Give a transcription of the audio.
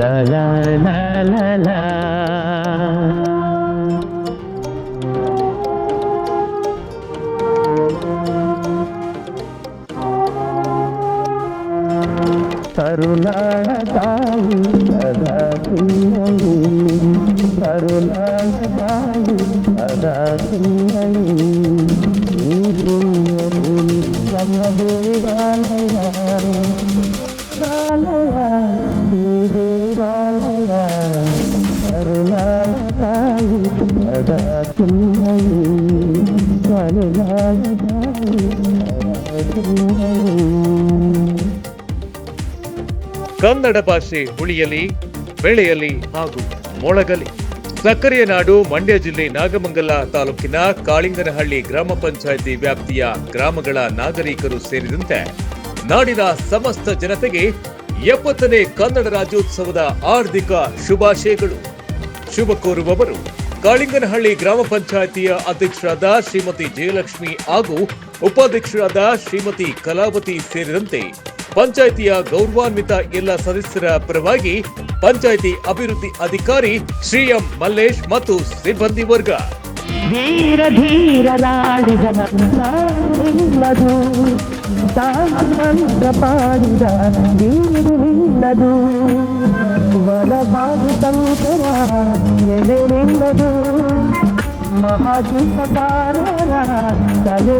La la la la la. కరుణాళతాయి సదా సుందరి కరుణాళతాయి సదా సుందరి ఈ పుణ్యముని బ్రహ్మదేవాలయాలు ಕನ್ನಡ ಭಾಷೆ ಉಳಿಯಲಿ ಬೆಳೆಯಲಿ ಹಾಗೂ ಮೊಳಗಲಿ ಸಕ್ಕರೆಯ ನಾಡು ಮಂಡ್ಯ ಜಿಲ್ಲೆ ನಾಗಮಂಗಲ ತಾಲೂಕಿನ ಕಾಳಿಂಗನಹಳ್ಳಿ ಗ್ರಾಮ ಪಂಚಾಯಿತಿ ವ್ಯಾಪ್ತಿಯ ಗ್ರಾಮಗಳ ನಾಗರಿಕರು ಸೇರಿದಂತೆ ನಾಡಿನ ಸಮಸ್ತ ಜನತೆಗೆ ಎಪ್ಪತ್ತನೇ ಕನ್ನಡ ರಾಜ್ಯೋತ್ಸವದ ಆರ್ಥಿಕ ಶುಭಾಶಯಗಳು. ಶುಭ ಕೋರುವವರು ಕಾಳಿಂಗನಹಳ್ಳಿ ಗ್ರಾಮ ಪಂಚಾಯಿತಿಯ ಅಧ್ಯಕ್ಷರಾದ ಶ್ರೀಮತಿ ಜಯಲಕ್ಷ್ಮಿ ಹಾಗೂ ಉಪಾಧ್ಯಕ್ಷರಾದ ಶ್ರೀಮತಿ ಕಲಾವತಿ ಸೇರಿದಂತೆ ಪಂಚಾಯಿತಿಯ ಗೌರವಾನ್ವಿತ ಎಲ್ಲ ಸದಸ್ಯರ ಪರವಾಗಿ ಪಂಚಾಯಿತಿ ಅಭಿವೃದ್ಧಿ ಅಧಿಕಾರಿ ಶ್ರೀ ಎಂ ಮಲ್ಲೇಶ್ ಮತ್ತು ಸಿಬ್ಬಂದಿ ವರ್ಗ. ಧೀರ ಧೀರರಾಡಿದ నిలదు మహాజుతారా తలు